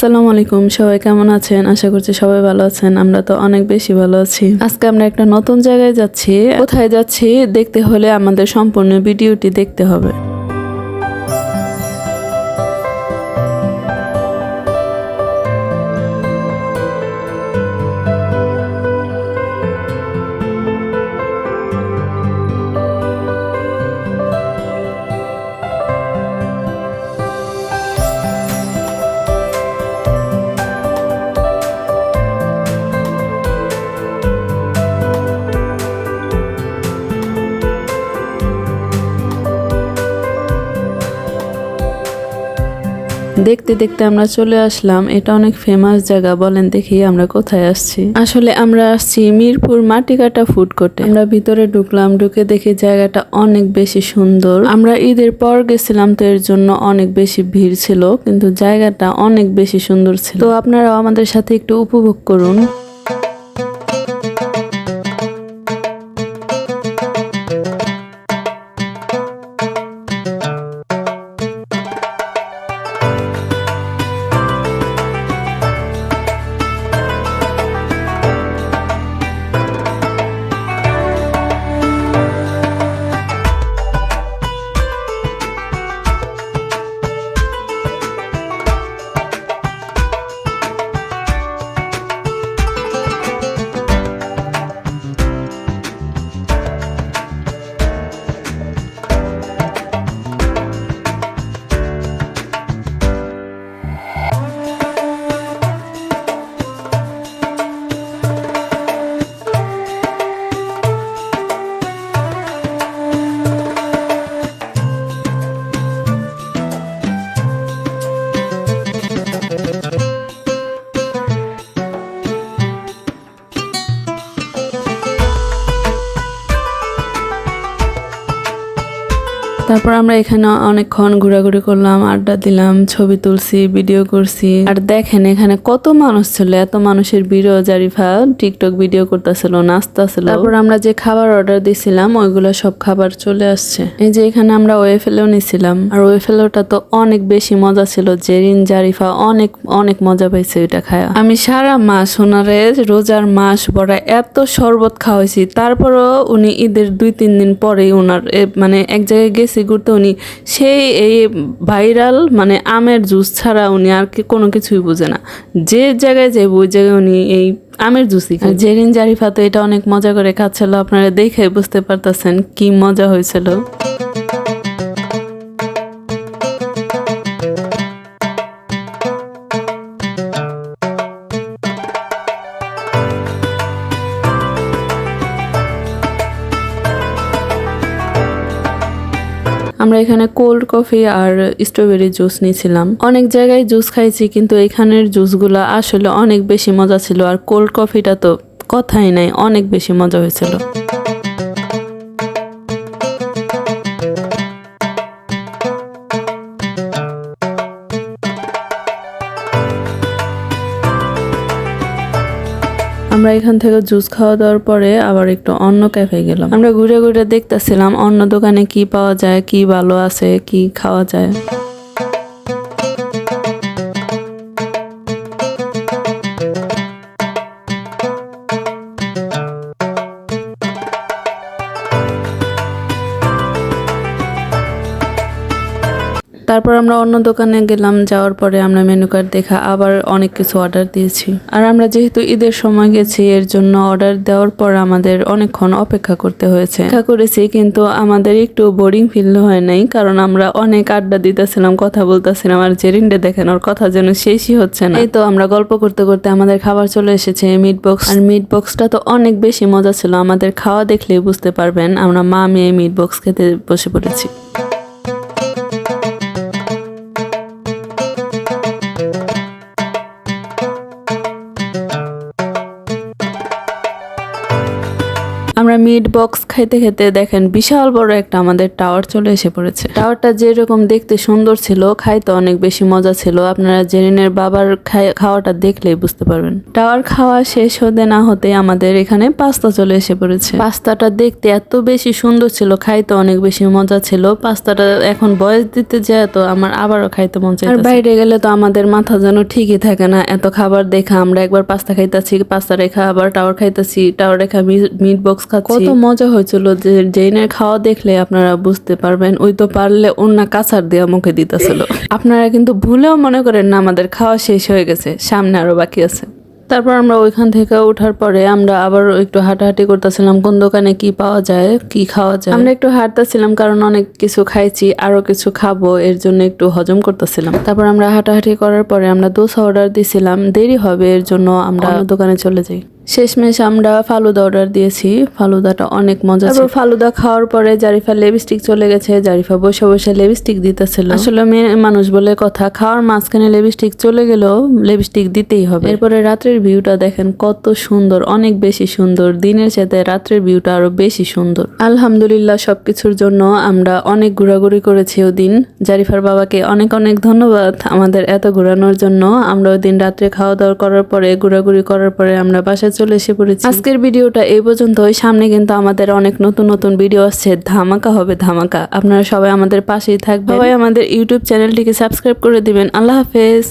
আসসালামু আলাইকুম, সবাই কেমন আছেন? আশা করছি সবাই ভালো আছেন, আমরা তো অনেক বেশি ভালো আছি। আজকে আমরা একটা নতুন জায়গায় যাচ্ছি। কোথায় যাচ্ছি? দেখতে হলে আমাদের সম্পূর্ণ ভিডিওটি দেখতে হবে। দেখতে দেখতে আমরা চলে আসলাম। এটা অনেক ফেমাস জায়গা, বলেন দেখি আমরা কোথায় আসছি। আসলে আমরা আসছি মিরপুর মাটি কাটা ফুড কোর্টে আমরা ভিতরে ঢুকলাম, ঢুকে দেখি জায়গাটা অনেক বেশি সুন্দর। আমরা ঈদের পর গেছিলাম তো এর জন্য অনেক বেশি ভিড় ছিল, কিন্তু জায়গাটা অনেক বেশি সুন্দর ছিল। তো আপনারাও আমাদের সাথে একটু উপভোগ করুন। তারপর আমরা এখানে অনেকক্ষণ ঘোরাঘুরি করলাম, আড্ডা দিলাম, ছবি তুলছি ভিডিও করছি। আর দেখেন এখানে কত মানুষ ছিল, এত মানুষের ভিড়ও, জারিফা টিকটক ভিডিও করতেছিল, নাচতেছিল। তারপর আমরা যে খাবার অর্ডার দিছিলাম, ওইগুলো সব খাবার চলে আসছে। এই যে এখানে আমরা ওয়েফেলেও নিছিলাম, আর ওয়েফেলেওটা তো অনেক বেশি মজা ছিল, জেরিন, জারিফা অনেক অনেক মজা পাইছে ওইটা খায়া। আমি সারা মাস ওনারে রোজার মাস বড়া এত শরবত খাওয়াইছি, তারপরও উনি ঈদের দুই, তিন দিন পরেই ওনার মানে এক জায়গায় গেছি ঘুরতে উনি সেই এই ভাইরাল মানে আমের জুস ছাড়া উনি আর কি কোনো কিছুই বোঝে না যে জায়গায় যাইব, ওই জায়গায় উনি এই আমের জুসই খায়। জেরিন জারিফা তো এটা অনেক মজা করে খাচ্ছিল, আপনারা দেখে বুঝতে পারতেছেন কি মজা হয়েছিল আমরা এখানে কোল্ড কফি আর স্ট্রবেরি জুস নিয়েছিলাম। অনেক জায়গায় জুস খাইছি, কিন্তু এখানের জুসগুলো আসলে অনেক বেশি মজা ছিল, আর কোল্ড কফিটা তো কথাই নাই, অনেক বেশি মজা হয়েছিল। আমরা এখান থেকে জুস খাওয়া দাওয়ার পরে আবার একটু অন্য ক্যাফে গেলাম। আমরা ঘুরে ঘুরে দেখতেছিলাম অন্য দোকানে কি পাওয়া যায়, কি ভালো আছে, কি খাওয়া যায়। তারপর আমরা অন্য দোকানে গেলাম, যাওয়ার পরে আমরা মেনু কার্ড দেখা আবার অনেক কিছু অর্ডার দিয়েছি। আর আমরা যেহেতু ঈদের সময় গেছি, এর জন্য অর্ডার দেওয়ার পর আমাদের অনেকক্ষণ অপেক্ষা করতে হয়েছে। অপেক্ষা করেছি, কিন্তু আমাদের একটু বোরিং ফিল হয় নাই, কারণ আমরা অনেক আড্ডা দিতেছিলাম, কথা বলতেছিলাম, আর জেরিন্ডে দেখেন, ওর কথা যেন শেষই হচ্ছে না। এই তো আমরা গল্প করতে করতে আমাদের খাবার চলে এসেছে মিট বক্স আর মিট বক্সটা তো অনেক বেশি মজা ছিল, আমাদের খাওয়া দেখলেই বুঝতে পারবেন, আমরা মা মেয়ে মিট বক্স খেতে বসে পড়েছি। আমরা মিট বক্স খাইতে খেতে দেখেন বিশাল বড় একটা আমাদের টাওয়ার চলে এসে পড়েছে। টাওয়ারটা যেরকম দেখতে সুন্দর ছিল, খাইতে অনেক বেশি মজা ছিল। আপনারা জেরিনের বাবার খাওয়াটা দেখলেই বুঝতে পারবেন। টাওয়ার খাওয়া শেষ হতে না হতে আমাদের এখানে পাস্তা চলে এসে পড়েছে। পাস্তাটা দেখতে এত বেশি সুন্দর ছিল, খাইতে অনেক বেশি মজা ছিল। পাস্তাটা এখন বয়স দিতে যায় তো আমার আবারও খাইতে মন আর বাইরে গেলে তো আমাদের মাথা যেন ঠিকই থাকে না। এত খাবার দেখা, আমরা একবার পাস্তা খাইতাছি পাস্তা রেখা আবার টাওয়ার খাইতাছি টাওয়ার রেখা মিট বক্স খাচ্ছি কত মজা হয়েছিল যে জেনের খাওয়া দেখলে আপনারা বুঝতে পারবেন ওই তো পারলে অন্য কাঁচার দেওয়া মুখে দিতেছিল। আপনারা কিন্তু ভুলেও মনে করেন না আমাদের খাওয়া শেষ হয়ে গেছে সামনে আরও বাকি আছে। তারপর আমরা ওইখান থেকে ওঠার পরে আমরা আবার একটু হাঁটাহাঁটি করতেছিলাম কোন দোকানে কি পাওয়া যায় কি খাওয়া যায়। আমরা একটু হাঁটতেছিলাম কারণ অনেক কিছু খাইছি আরও কিছু খাব এর জন্য একটু হজম করতেছিলাম। তারপর আমরা হাঁটাহাঁটি করার পরে আমরা দোসা অর্ডার দিছিলাম দেরি হবে এর জন্য আমরা দোকানে চলে যাই। শেষমেশ আমরা ফালুদা অর্ডার দিয়েছি। ফালুদাটা অনেক মজা ছিল। ফালুদা খাওয়ার পরে জারিফা লিপস্টিক চলে গেছে। জারিফা বসে বসে লিপস্টিক দিতেছিল। আসলে মেয়ে মানুষ বলে কথা খাওয়ার মাঝখানে লিপস্টিক চলে গেলেও লিপস্টিক দিতেই হবে। এরপরে রাত্রের ভিউটা দেখেন কত সুন্দর অনেক বেশি সুন্দর। দিনের সাথে রাত্রের ভিউটা আরও বেশি সুন্দর। আলহামদুলিল্লাহ সবকিছুর জন্য আমরা অনেক ঘোরাঘুরি করেছি ওদিন জারিফার বাবাকে অনেক অনেক ধন্যবাদ আমাদের এত ঘোরানোর জন্য। আমরা ওই দিন রাত্রে খাওয়া দাওয়া করার পরে ঘোরাঘুরি করার পরে আমরা বাসায় চলে এসে পড়েছি। আজকের ভিডিওটা এই পর্যন্তই। সামনে কিন্তু আমাদের অনেক নতুন নতুন ভিডিও আসছে। ধামাকা হবে ধামাকা। আপনারা সবাই আমাদের পাশেই থাকবে সবাই আমাদের ইউটিউব চ্যানেলটিকে সাবস্ক্রাইব করে দিবেন। আল্লাহ হাফেজ।